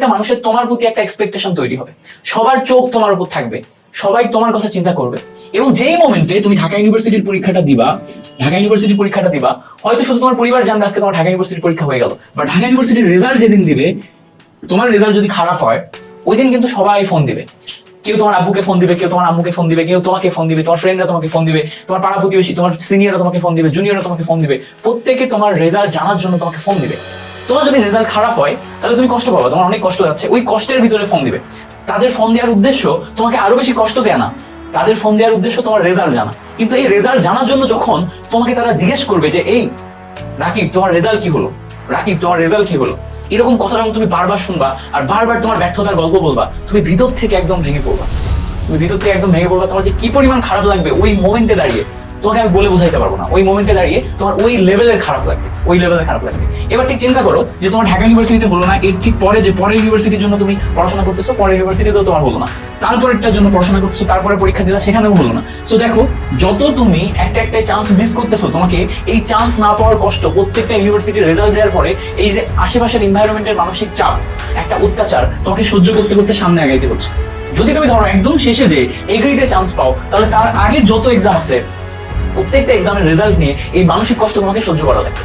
প্রত্যেকটা মানুষের তোমার প্রতি একটা এক্সপেকটেশন তৈরি হবে। সবার চোখ তোমার উপর থাকবে। সবাই তোমার কথা চিন্তা করবে। এবং যেই মোমেন্টে তুমি ঢাকা ইউনিভার্সিটির পরীক্ষাটা দিবা, ঢাকা ইউনিভার্সিটির পরীক্ষাটা দিবা, হয়তো শুধু তোমার পরিবার জানবে আজকে তোমার ঢাকা ইউনিভার্সিটির পরীক্ষা হয়ে গেল। বা ঢাকা ইউনিভার্সিটির রেজাল্ট যেদিন দিবে, তোমার রেজাল্ট যদি খারাপ হয় ওই দিন কিন্তু সবাই ফোন দিবে। কেউ তোমার আব্বুকে ফোন দিবে, কেউ তোমার আম্মুকে ফোন দিবে, কেউ তোমাকে ফোন দিবে, তোমার ফ্রেন্ডরা তোমাকে ফোন দিবে, তোমার পাড়া প্রতিবেশী, তোমার সিনিয়ররা তোমাকে ফোন দিবে জুনিয়ররা তোমাকে ফোন দিবে। প্রত্যেকে তোমার রেজাল্ট জানার জন্য তোমাকে ফোন দিবে। তোমার যদি রেজাল্ট খারাপ হয়, তাহলে তুমি কষ্ট পাবে, তোমার অনেক কষ্ট যাচ্ছে। ওই কষ্টের ভিতরে ফোন দিবে। তাদের ফোন দেওয়ার উদ্দেশ্য তোমাকে আরও বেশি কষ্ট দেয়া না। তাদের ফোন দেওয়ার উদ্দেশ্য তোমার রেজাল্ট জানা। কিন্তু এই রেজাল্ট জানার জন্য যখন তোমাকে তারা জিজ্ঞেস করবে যে, এই, রাকিব, তোমার রেজাল্ট কি হলো? রাকিব, তোমার রেজাল্ট কি হলো? এরকম কথা যখন তুমি বারবার শুনবা, আর বারবার তোমার ব্যর্থতার গল্প বলবা, তুমি ভিতর থেকে একদম ভেঙে পড়বা। তুমি ভিতর থেকে একদম ভেঙে পড়বা, তোমার যে কি পরিমাণ খারাপ লাগবে, ওই মোমেন্টে দাঁড়িয়ে। তোমাকে আমি বলে বোঝাইতে পারব না। ওই মোমেন্টে দাঁড়িয়ে তোমার ওই লেভেলের খারাপ লাগবে। ওই লেভেলের খারাপ লাগবে। এবার ঠিক চিন্তা করো যে তোমার ঢাকা ইউনিভার্সিটিতে হলো না, এর ঠিক পরে যে পরের ইউনিভার্সিটির জন্য তুমি পড়াশোনা করতেছো, পরের ইউনিভার্সিটিতেও তোমার হলো না। তারপরেরটার জন্য পড়াশোনা করতেছো, তারপরে পরীক্ষা দিলা, সেখানেও হলো না। সো দেখো, যত তুমি একটা একটা চান্স মিস করতেছো, তোমাকে এই চান্স না পাওয়ার কষ্ট প্রত্যেকটা ইউনিভার্সিটির রেজাল্ট দেওয়ার পরে এই যে আশেপাশের এনভায়রনমেন্টের মানসিক চাপ, একটা অত্যাচার তোমাকে সহ্য করতে করতে সামনে আগাইতে হচ্ছে। যদি তুমি ধরো একদম শেষে যে, এগ্রিতে চান্স পাও, তাহলে তার আগে যত এক্সাম আছে প্রত্যেকটা এক্সামের রেজাল্ট নিয়ে এই মানসিক কষ্ট তোমাকে সহ্য করা লাগবে।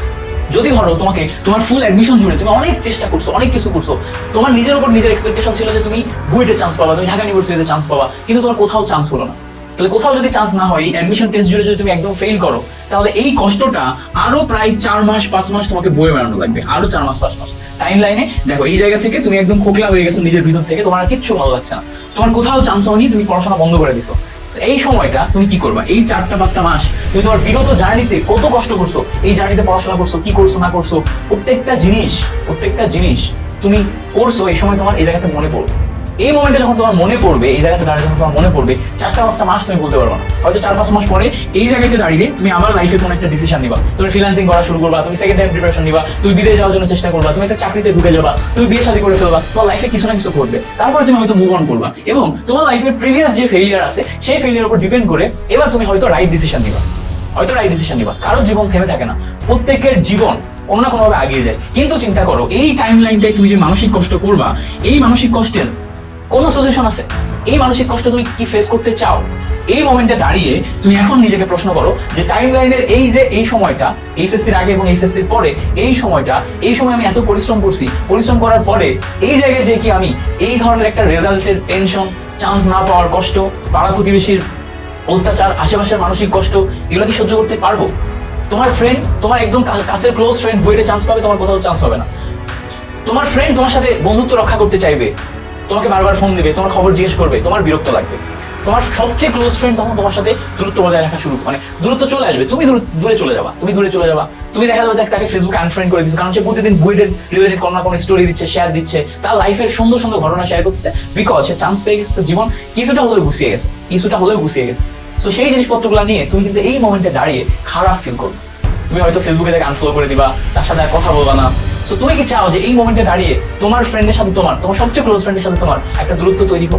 যদি ধরো তোমাকে তোমার ফুল অ্যাডমিশন জুড়ে তুমি অনেক চেষ্টা করছ, অনেক কিছু করছ, তোমার নিজের উপর নিজের এক্সপেকটেশন ছিল যে তুমি বুয়েটে চান্স পাবা, তুমি ঢাকা ইউনিভার্সিটিতে চান্স পাবা, কিন্তু তোমার কোথাও চান্স হলো না। তাহলে কোথাও যদি চান্স না হয় অ্যাডমিশন টেস্ট জুড়ে যদি তুমি একদম ফেল করো, তাহলে এই কষ্টটা আরও প্রায় চার মাস, পাঁচ মাস তোমাকে বয়ে বেড়ানো লাগবে, আরও চার মাস, পাঁচ মাস। টাইম লাইনে দেখো, এই জায়গা থেকে তুমি একদম খোকলা হয়ে গেছো নিজের ভিতর থেকে, তোমার আর কিচ্ছু ভালো লাগছে না। তোমার কোথাও চান্স হয়নি, তুমি পড়াশোনা বন্ধ করে দিছো। এই সময়টা তুমি কি করবা? এই চারটা, পাঁচটা মাস তুমি তোমার বিগত জার্নিতে কত কষ্ট করছ? এই জার্নিতে পড়াশোনা করছ, কি করছ, না করছ? প্রত্যেকটা জিনিস প্রত্যেকটা জিনিস তুমি করছ, এই সময় তোমার এই জায়গাতে মনে পড়বে। এই মোমেন্টে যখন তোমার মনে পড়বে, এই জায়গাতে দাঁড়িয়ে যখন তোমার মনে পড়বে, চারটা পাঁচটা মাস তুমি বলতে পারবে না। হয়তো চার পাঁচ মাস পরে এই জায়গাতে দাঁড়িয়ে তুমি আমার লাইফে কোনো একটা ডিসিশন নিবা। তুমি ফ্রিল্যান্সিং করা শুরু করবা, তুমি সেকেন্ড টাইম প্রিপারেশন নিবা, তুমি বিদেশ যাওয়ার জন্য চেষ্টা করবা, তুমি একটা চাকরিতে ঢুকে যাবা, তুমি বিয়ে শাদী করে ফেলবা, তোমার লাইফে কিছু না কিছু করবে তারপরে তুমি হয়তো মুভ অন করবা এবং তোমার লাইফের প্রিভিয়াস যে ফেলিয়ার আছে, সেই ফেলিয়ার উপর ডিপেন্ড করে এবার তুমি হয়তো রাইট ডিসিশন নিবা। হয়তো রাইট ডিসিশন নিবা। কারও জীবন থেমে থাকে না। প্রত্যেকের জীবন কোনো না কোনোভাবে আগিয়ে যায়। কিন্তু চিন্তা করো, এই টাইম লাইনটাই তুমি যে মানসিক কষ্ট করবা, এই মানসিক কষ্টের কোনো সলিউশন আছে? এই মানসিক কষ্ট তুমি কি ফেস করতে চাও? এই মোমেন্টে দাঁড়িয়ে তুমি এখন নিজেকে প্রশ্ন করো যে টাইম লাইনের এই যে, এই সময়টা এইচএসসির আগে এবং এইচএসসির পরে, এই সময়টা, এই সময় আমি এত পরিশ্রম করছি, পরিশ্রম করার পরে এই জায়গায় যে কি আমি এই ধরনের একটা রেজাল্টের টেনশন চান্স না পাওয়ার কষ্ট, পাড়া প্রতিবেশীর অত্যাচার, আশেপাশের মানসিক কষ্ট, এগুলো কি সহ্য করতে পারব? তোমার ফ্রেন্ড তোমার একদম কাছের ক্লোজ ফ্রেন্ড বইটা চান্স পাবে, তোমার কোথাও চান্স হবে না। তোমার ফ্রেন্ড তোমার সাথে বন্ধুত্ব রক্ষা করতে চাইবে। তোমাকে বারবার ফোন দিবে, তোমার খবর জিজ্ঞেস করবে, তোমার বিরক্ত লাগবে। তোমার সবচেয়ে ক্লোজ ফ্রেন্ড তখন তোমার সাথে দূরত্ব বজায় রাখা শুরু মানে দূরত্ব চলে আসবে, তুমি দূরে চলে যাবা, তুমি দূরে চলে যাবা। তুমি দেখা যাবে তাকে ফেসবুকে আনফ্রেন্ড করে দিচ্ছে কারণ সে প্রতিদিন বুয়েটের রিলেটেড কোনো না কোনো স্টোরি দিচ্ছে শেয়ার দিচ্ছে, তার লাইফের সুন্দর সুন্দর ঘটনা শেয়ার করতেছে বিকজ সে চান্স পেয়ে গেছে জীবন কিছুটা হলেও গুছিয়ে গেছে, কিছুটা হলেও গুছিয়ে গেছে। সো সেই জিনিসপত্রগুলো নিয়ে তুমি কিন্তু এই মোমেন্টে দাঁড়িয়ে খারাপ ফিল করবে। তুমি হয়তো ফেসবুকে তাকে আনফলো করে দিবা, তার সাথে আর কথা বলবা না। তুমি কি চাও যে এই মোমেন্টে দাঁড়িয়ে তোমার ফ্রেন্ডের সাথে তোমার তোমার সবচেয়ে ক্লোজ ফ্রেন্ডের সাথে তোমার একটা দূরত্ব তৈরি হোক।